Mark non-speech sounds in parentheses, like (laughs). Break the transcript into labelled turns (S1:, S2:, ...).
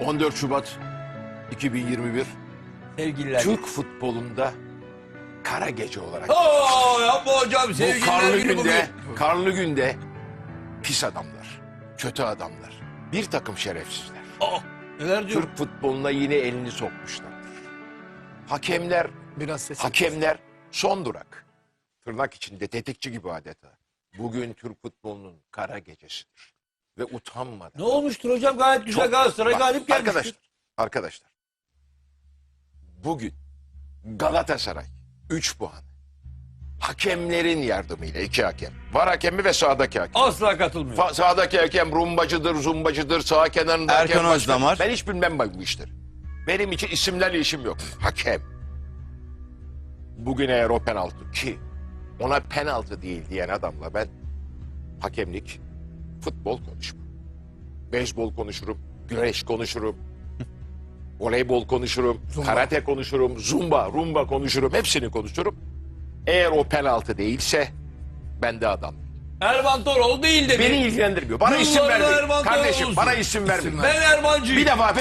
S1: 14 Şubat 2021
S2: Sevgililer.
S1: Türk futbolunda kara gece olarak
S2: Oo yapma hocam
S1: bu
S2: sevgililer
S1: karlı
S2: günü
S1: günde
S2: bugün.
S1: karlı günde pis adamlar, kötü adamlar, bir takım şerefsizler.
S2: Aa, neler diyor?
S1: Türk futboluna yine elini sokmuşlardır. Hakemler,
S3: Biraz ses.
S1: hakemler son durak. Tırnak içinde tetikçi gibi adeta. Bugün Türk futbolunun kara gecesidir. Ve utanmadan.
S2: Ne olmuştur hocam gayet güzel
S1: Çok-
S2: Galatasaray
S1: Bak,
S2: galip gelmiştir.
S1: Arkadaşlar, arkadaşlar. Bugün Galatasaray 3 puan. Hakemlerin yardımıyla iki hakem. Var hakemi ve sağdaki hakem.
S2: Asla katılmıyor.
S1: Fa- sağdaki hakem rumbacıdır, zumbacıdır, sağ kenarında
S4: Erkan
S1: hakem başka.
S4: Özdamar.
S1: Ben hiç bilmem bak bu işleri. Benim için isimlerle işim yok. Hakem. Bugün eğer o penaltı ki ona penaltı değil diyen adamla ben hakemlik, futbol konuşmam. Beyzbol konuşurum, güreş konuşurum, (laughs) voleybol konuşurum, karate konuşurum, zumba, rumba konuşurum, hepsini konuşurum. Eğer o penaltı değilse ben de adam.
S2: Erman Toroğlu değil dedi.
S1: Beni ilgilendirmiyor. Bana isim
S2: Yıllardır
S1: vermeyin.
S2: Erman
S1: Kardeşim
S2: Toroğlu'sun.
S1: bana isim vermeyin.
S2: Ben Ermancıyım.
S1: Bir defa